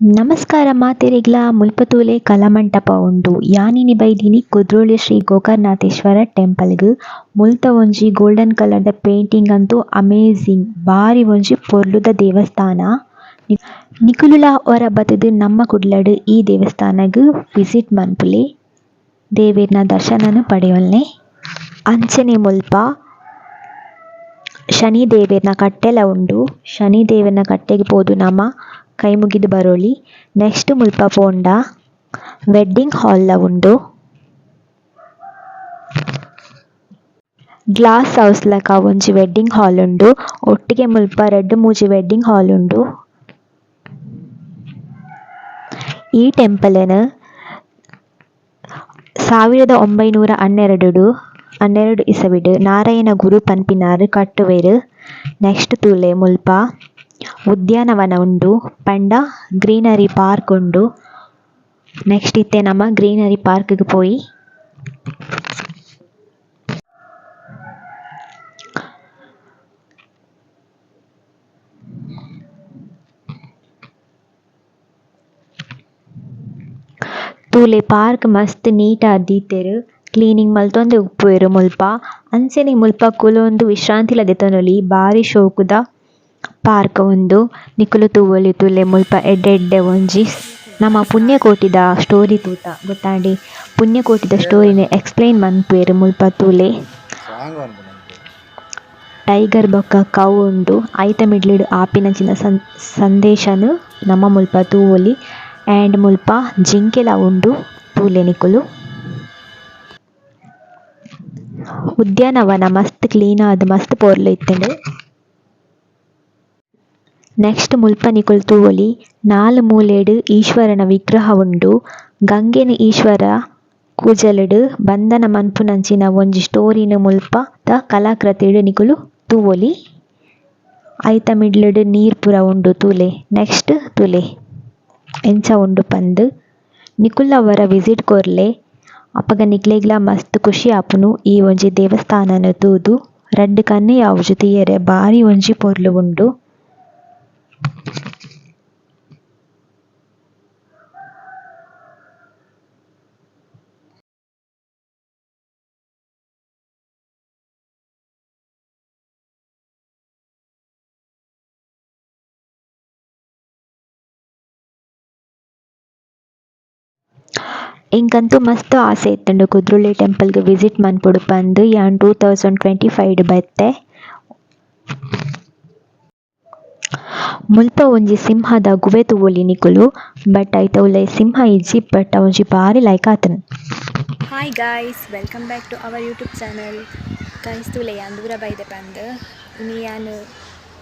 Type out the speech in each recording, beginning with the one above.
ನಮಸ್ಕಾರ ಮಾತೆರೆಗ್ಲ, ಮುಲ್ಪತೂಲೆ ಕಲಮಂಟಪ ಉಂಡು. ಯಾನಿನಿ ಬೈದಿನಿ ಕುದ್ರೋಳಿ ಶ್ರೀ ಗೋಕರ್ಣನಾಥೇಶ್ವರ ಟೆಂಪಲ್ಗ್. ಮುಲ್ತ ಒಂಜಿ ಗೋಲ್ಡನ್ ಕಲರ್ದ ಪೇಂಟಿಂಗ್ ಅಂತೂ ಅಮೇಜಿಂಗ್ ಬಾರಿ ಒಂಜಿ ಪೊರ್ಲುದ ದೇವಸ್ಥಾನ. ನಿಕುಲುಲ ಹೊರ ಬತ್ತ್‌ದ್ ನಮ್ಮ ಕುಡ್ಲಡ್ ಈ ದೇವಸ್ಥಾನಗ್ ವಿಸಿಟ್ ಮನ್ಪುಲೆ. ದೇವೇರ್ನ ದರ್ಶನನ್ ಪಡೆಯೊಲ್ಲೆ ಅಂಚನೆ ಮುಲ್ಪ ಶನಿ ದೇವೇರ್ನ ಕಟ್ಟೆಲ ಉಂಡು. ಶನಿ ದೇವೆರ್ನ ಕಟ್ಟೆಗೆ ಪೋದು ನಮ ಕೈ ಮುಗಿದ್ ಬರೋಳಿ. ನೆಕ್ಸ್ಟ್ ಮುಲ್ಪ ಪೋಂಡ ವೆಡ್ಡಿಂಗ್ ಹಾಲ್ ಲ ಉಂಡು. ಗ್ಲಾಸ್ ಹೌಸ್ ಲಕ ಒಂಜಿ ವೆಡ್ಡಿಂಗ್ ಹಾಲ್ ಉಂಡು. ಒಟ್ಟಿಗೆ ಮುಲ್ಪ ರಡ್ಡ್ ಮೂಜಿ ವೆಡ್ಡಿಂಗ್ ಹಾಲ್ ಉಂಡು. ಈ ಟೆಂಪಲೆನ್ ಸಾವಿರದ ಒಂಬೈನೂರ ಹನ್ನೆರಡು ಹನ್ನೆರಡು ಇಸವಿಡ್ ನಾರಾಯಣ ಗುರು ಪನ್ಪಿನಾರ್ ಕಟ್ಟುವೆರ್. ನೆಕ್ಸ್ಟ್ ತೂಲೆ ಮುಲ್ಪ ಉದ್ಯಾನವನ ಉಂಡು ಪಂಡ, ಗ್ರೀನರಿ ಪಾರ್ಕ್ ಉಂಡು ನೆಕ್ಸ್ಟ್ ಇತ್ತೆ ನಮ ಗ್ರೀನರಿ ಪಾರ್ಕ್ ಗ್ ಪೋಯಿ. ತೂಲೆ ಪಾರ್ಕ್ ಮಸ್ತ್ ನೀಟ್ ಆದಿತ್ತೆರ್ ಕ್ಲೀನಿಂಗ್ ಮಲ್ತೊಂದೆ ಉಪ್ಪುವೆರ್ ಮುಲ್ಪ. ಅಂಚನೆ ಮುಲ್ಪ ಕುಲೊಂದು ವಿಶ್ರಾಂತಿಲ ದೆತೊನೊಲಿ ಬಾರಿ ಶೋಕುದ. ಪಾರ್ಕ್ ಉಂದು ನಿಕುಲು ತೂವೊಲಿ ತೂಲೆ ಮುಲ್ಪ ಎಡ್ಡೆ ಒಂಜಿ. ನಮ ಪುಣ್ಯಕೋಟಿದ ಸ್ಟೋರಿ ತೂತ. ಕೋಟಿದ ಪುಣ್ಯಕೋಟಿದ ಸ್ಟೋರಿನ್ ಎಕ್ಸ್ಪ್ಲೈನ್ ಮನ್ಪುವೆರ್ ಮುಲ್ಪ ತೂಲೆ. ಟೈಗರ್ ಬೊಕ್ಕ ಕೌ ಉಂಡು ಐತ ಮಿಡ್‌ಲಿಡ್ ಆಪಿನಂಚಿನ ಸಂದೇಶನ್ ನಮ ಮುಲ್ಪ ತೂವೊಲಿ ಆಂಡ್ ಮುಲ್ಪ ಜಿಂಕೆಲ ಉಂಡು ತೂಲೆ ನಿಕುಲು. ಉದ್ಯಾನವನ ಮಸ್ತ್ ಕ್ಲೀನ್ ಆದ್ ಮಸ್ತ್ ಪೊರ್ಲು ಇತ್ತ್ಂಡ್. ನೆಕ್ಸ್ಟ್ ಮುಲ್ಪ ನಿಕುಲು ತೂವೊಲಿ ನಾಲ್ ಮೂಲೆಡ್ ಈಶ್ವರನ ವಿಗ್ರಹ ಉಂಡು ಗಂಗೆನ್ ಈಶ್ವರ ಕೂಜಲಡ್ ಬಂಧನ ಮನ್ಪುನಂಚಿನ ಒಂಜಿ ಸ್ಟೋರಿನ್ ದ ಕಲಾಕೃತಿಡ್ ನಿಕುಲು ತೂವೊಲಿ ಐತ ಮಿಡ್‌ಲಿಡ್ ನೀರ್ ಪೂರ ಉಂಡು ತೂಲೆ, ನೆಕ್ಸ್ಟ್ ತೂಲೆ. ಎಂಚ ಉಂಡು ಪಂದ್. ನಿಕುಲ್ ಅವರ ವಿಸಿಟ್ ಕೊರ್ಲೆ, ಅಪಗ ನಿಕ್ಲೆಗ್ಲ ಮಸ್ತ್ ಖುಷಿ ಆಪುನು ಈ ಒಂಜಿ ದೇವಸ್ಥಾನನ ತೂದು. ರಡ್ಡ್ ಕನ್ನೆ ಯಾವುಜಿ ತೂಯರೆ ಬಾರಿ ಒಂಜಿ ಪೊರ್ಲು ಉಂಡು ಎಂಕಂತೂ ಮಸ್ತ್ ಆಸೆ ಇತ್ತುಂಡು ಕುದ್ರೋಳಿ ಟೆಂಪಲ್ಗ್ ವಿಸಿಟ್ ಮನ್ಪೊಡು ಪಂದ್ ಯಾನ್ ಟೂ ತೌಸಂಡ್ ಟ್ವೆಂಟಿ ಫೈವ್ಡ್ ಬತ್ತೆ. ಮುಲ್ಪ ಒಂಜಿ ಸಿಂಹದ ಗುವೆ ತೂವೊಲಿ ನಿಕುಲು, ಬಟ್ ಐತ ಉಲ್ಲೈ ಸಿಂಹ ಇಜ್ಜಿ, ಬಟ್ ಒಂಜಿ ಬಾರಿ like ಆತನ್. Hi guys welcome back to our YouTube channel guys ತೂಲೆ ಯಾನ್ ದೂರ ಬೈದೆ ಪಂದ್ ಇನಿ ಯಾನ್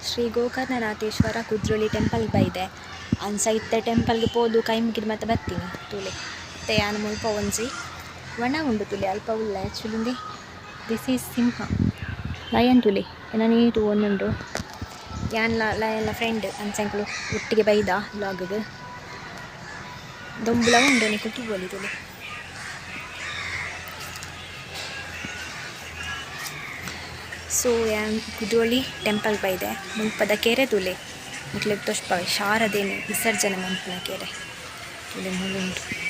ಶ್ರೀ ಗೋಕರ್ಣನಾಥೇಶ್ವರ ಕುದ್ರೋಳಿ ಟೆಂಪಲ್ ಬೈದೆ. ಅನ್ಸ ಇತ್ತ ಟೆಂಪಲ್ಗೆ ಪೋದು, ಕೈ ಮುಗಿದ್ ಮತ್ತೆ ಬರ್ತೀನಿ ತೂಲೆ. ಯಾನ್ ಮುಲ್ಪ ಒಂಜಿ ವನ ಉಂಡು ತೂಲೆ, ಅಲ್ಪ ಉಲ್ಲ ಆ್ಯಕ್ಚುಲಿ ದಿಸ್ ಈಸ್ ಸಿಂಹ ಲಯನ್ ತೂಲೆ, ಏನ ನೀಟು ಒಂದುಂಡು. ಯಾನ್ ಲಯನ್ನ ಫ್ರೆಂಡ್ ಅಂಚಂಕ್ಲು ಒಟ್ಟಿಗೆ ಬೈದ ವ್ಲಾಗ್‌ಗ್ ದೊಂಬುಲ ಉಂಡು ನೀ ತೂವೊಲಿ ಸೋ ಸೊ ಯಾನ್ ಕುಜೋಳಿ ಟೆಂಪಲ್ ಬೈದೆ. ಮುಲ್ಪದ ಕೆರೆ ತುಲಿ. ನಿಕ್ಲೆಗ್ ತೋಷ್ಪ ಶಾರದೆನ್ ವಿಸರ್ಜನೆ ಮುಂಪಿನ ಕೆರೆ. ತೂಲೆ ಮೂಲುಂಡು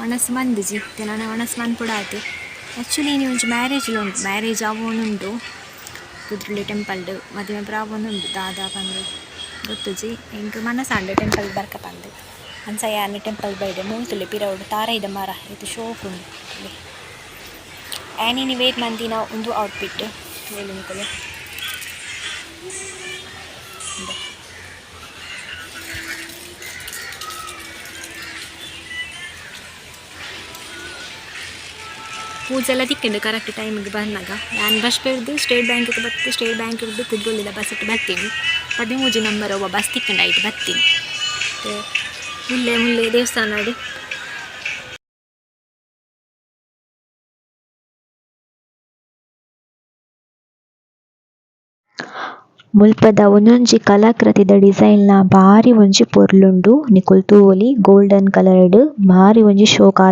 ವನಸ್ ಮಂದಿಜಿ ನನ್ನ ಒಣಸ್ ವನಸ್ ಕೂಡ ಆತೆ ಆ್ಯಕ್ಚುಲಿ ನೀವು ಮ್ಯಾರೇಜ್ ಉಂಟು ಉಂಡು. ಮ್ಯಾರೇಜ್ ಆವೊಂದುಂಡು ಕುದ್ರಳ್ಳಿ ಟೆಂಪಲ್ದು ಮದುವೆ ಪೂರ ಆವೊಂದುಂಡು ದಾದ ಪಂದ್. ಗೊತ್ತುಜಿ? ಎಂಕ್ ಅಂಡ ಟೆಂಪಲ್ ಬರ್ಕ ಪಂದ್. ಅಂಚ ಯಾನ್ ಟೆಂಪಲ್ ಬೈದೆ, ಮೂತುಲೆ ಪಿರವುಡು ಮರ, ಇದು ಶೋಕ್ ಉಂಟು. ಆ್ಯನಿ ನೀವು ಆ್ಯನಿನಿ ವೇಟ್ ಮಂದಿನ ಉಂದು ಔಟ್‌ಫಿಟ್ ಹೇಳಿ ನಿಕುಲು. ಪೂಜೆಲ ತಿಕ್ಕೊಂಡು ಕರೆಕ್ಟ್ ಟೈಮಿಗೆ ಬಂದಾಗ ನಾನು ಬಸ್ ಬಿಡ್ದು ಸ್ಟೇಟ್ ಬ್ಯಾಂಕಿಗೆ ಬತ್ತ್ ಸ್ಟೇಟ್ ಬ್ಯಾಂಕ್ ಬ್ಯಾಂಕ್‌ರ್ದ್ ಬಸ್ ಇಟ್ಟು ಬತ್ತೀನಿ ಪದಿಮೂಜಿ ನಂಬರ್ ಒಬ್ಬ ಬಸ್ ತಿಕ್ಕುಂಡು ಬರ್ತೀನಿ. ಮುಲ್ಲೆ ಮುಲ್ಲೆ ದೇವಸ್ಥಾನಡ್ ಮುಲ್ಪದ ಒಂದೊಂಜಿ ಕಲಾಕೃತಿದ ಡಿಸೈನ್ನ ಬಾರಿ ಒಂಜಿ ಪೊರ್ಲುಂಡು, ನಿಕುಲ್ ತೂವೊಲಿ ಗೋಲ್ಡನ್ ಕಲರ್‌ಡ್ ಬಾರಿ ಒಂಜಿ ಶೋಕ್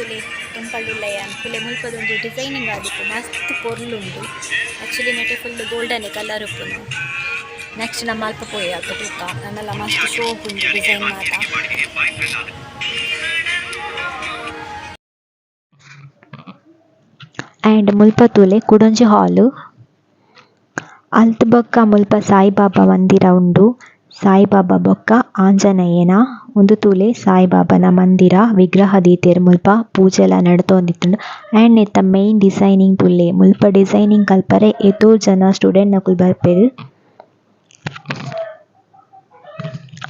ಆತುಂಡು ತೂಲೆ ಟೆಂಪಲ್ ಟೆಂಪಲ್ ಉಳ್ಳಯ ಅನ್ಕುಲೆ ಮುಲ್ಪದೊಂದು ಡಿಸೈನಿಂಗ್ ಆದಿಪ್ಪು ಮಸ್ತ್ ಪೊರ್ಲುಂಡು ಆ್ಯಕ್ಚುಲಿ ನೆಟೆ ಫುಲ್ ಗೋಲ್ಡನ್ ಕಲರ್ ಉಪ್ಪುನು ನೆಕ್ಸ್ಟ್ ನಮ್ಮ ಅಲ್ಪ ಪೋಯಿ ಆತ ತೂಕ ನನ್ನೆಲ್ಲ ಮಸ್ತ್ ಶೋಕ್ ಉಂಡು ಡಿಸೈನ್ ಮಾತ ಆ್ಯಂಡ್ ಮುಲ್ಪ ತೂಲೆ ಕುಡೊಂಜಿ ಹಾಲ್ ಅಲ್ತ್ ಬೊಕ್ಕ ಮುಲ್ಪ ಸಾಯಿಬಾಬಾ ಮಂದಿರ ಉಂಡು ಸಾಯಿಬಾಬಾ ಬೊಕ್ಕ ಆಂಜನೇಯನ ಉಂದು ತೂಲೆ ಸಾಯಿಬಾಬಾನ ಮಂದಿರ ವಿಗ್ರಹ ದೀತೆರ್ ಮುಲ್ಪ ಪೂಜೆಲ ನಡತೊಂದಿತ್ತುಂಡು ಆ್ಯಂಡ್ ನೆತ್ತ ಮೈನ್ ಡಿಸೈನಿಂಗ್ ತೂಲೆ ಮುಲ್ಪ ಡಿಸೈನಿಂಗ್ ಕಲ್ಪರೆ ಏತೋ ಜನ ಸ್ಟೂಡೆಂಟ್ ನಕುಲು ಬರ್ಪೆರ್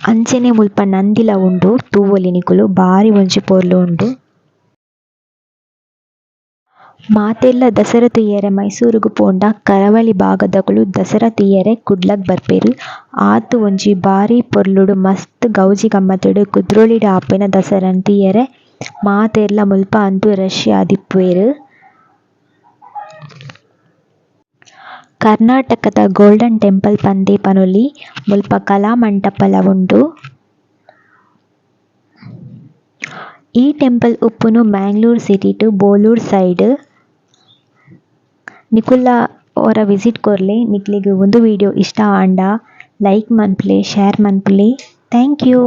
ಅಂಚನೆ ಮುಲ್ಪ ನಂದಿಲ ಉಂಡು ತೂವೊಲಿ ನಿಕುಲು ಬಾರಿ ಒಂಜಿ ಪೊರ್ಲು ಉಂಡು ಮಾತೆಲ್ಲ ದಸರಾ ತೂಯರೆ ಮೈಸೂರುಗು ಪೋಂಡ ಕರಾವಳಿ ಭಾಗದಕುಲು ದಸರಾ ತೂಯರೆ ಕುಡ್ಲಕ್ ಬರ್ಪೆರ್. ಆತ್ ಒಂಜಿ ಬಾರಿ ಪೊರ್ಲುಡು ಮಸ್ತ್ ಗೌಜಿ ಗಮ್ಮತ್ಡ್ ಕುದ್ರೋಳಿಡ್ ಆಪಿನ ದಸರಾನ್ ತೂಯರೆ ಮಾತೆರ್ಲ ಮುಲ್ಪ ಅಂತು ರಶ್ ಆದಿಪ್ಪುವೆರ್ ಕರ್ನಾಟಕದ ಗೋಲ್ಡನ್ ಟೆಂಪಲ್ ಪಂದೆ ಪನೊಲಿ ಮುಲ್ಪ ಕಲಾಮಂಟಪಲ ಉಂಡು. ಈ ಟೆಂಪಲ್ ಉಪ್ಪುನು ಮ್ಯಾಂಗ್ಳೂರ್ ಸಿಟಿಟ್ ಬೋಲೂರ್ ಸೈಡ್. ನಿಕುಲ್ಲ ಅವರ ವಿಸಿಟ್ ಕೊರ್ಲೆ ನಿಕ್ಲೆಗ್ ಒಂದು ವಿಡಿಯೋ ಇಷ್ಟ ಆಂಡ. ಲೈಕ್ ಮನ್ಪುಲೆ ಶೇರ್ ಮನ್ಪುಲೆ. Thank you